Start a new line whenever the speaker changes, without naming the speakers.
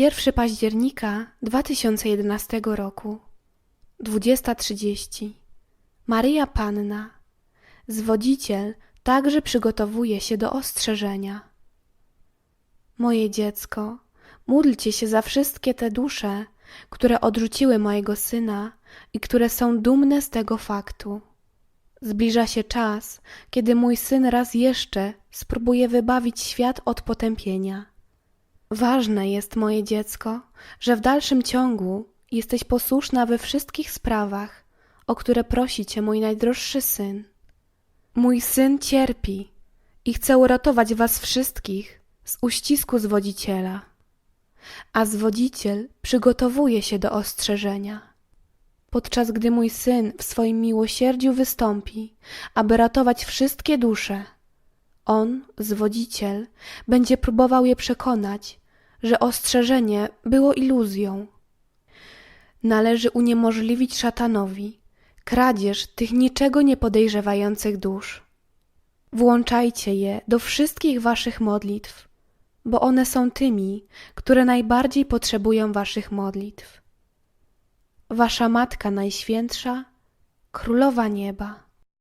1 października 2011 roku 20.30 Maryja Panna Zwodziciel także przygotowuje się do ostrzeżenia. Moje dziecko, módlcie się za wszystkie te dusze, które odrzuciły mojego syna i które są dumne z tego faktu. Zbliża się czas, kiedy mój syn raz jeszcze spróbuje wybawić świat od potępienia. Ważne jest, moje dziecko, że w dalszym ciągu jesteś posłuszna we wszystkich sprawach, o które prosi cię mój najdroższy syn. Mój syn cierpi i chce uratować was wszystkich z uścisku zwodziciela, a zwodziciel przygotowuje się do ostrzeżenia. Podczas gdy mój syn w swoim miłosierdziu wystąpi, aby ratować wszystkie dusze, on, zwodziciel, będzie próbował je przekonać, że ostrzeżenie było iluzją. Należy uniemożliwić szatanowi kradzież tych niczego nie podejrzewających dusz. Włączajcie je do wszystkich waszych modlitw, bo one są tymi, które najbardziej potrzebują waszych modlitw. Wasza Matka Najświętsza, Królowa Nieba.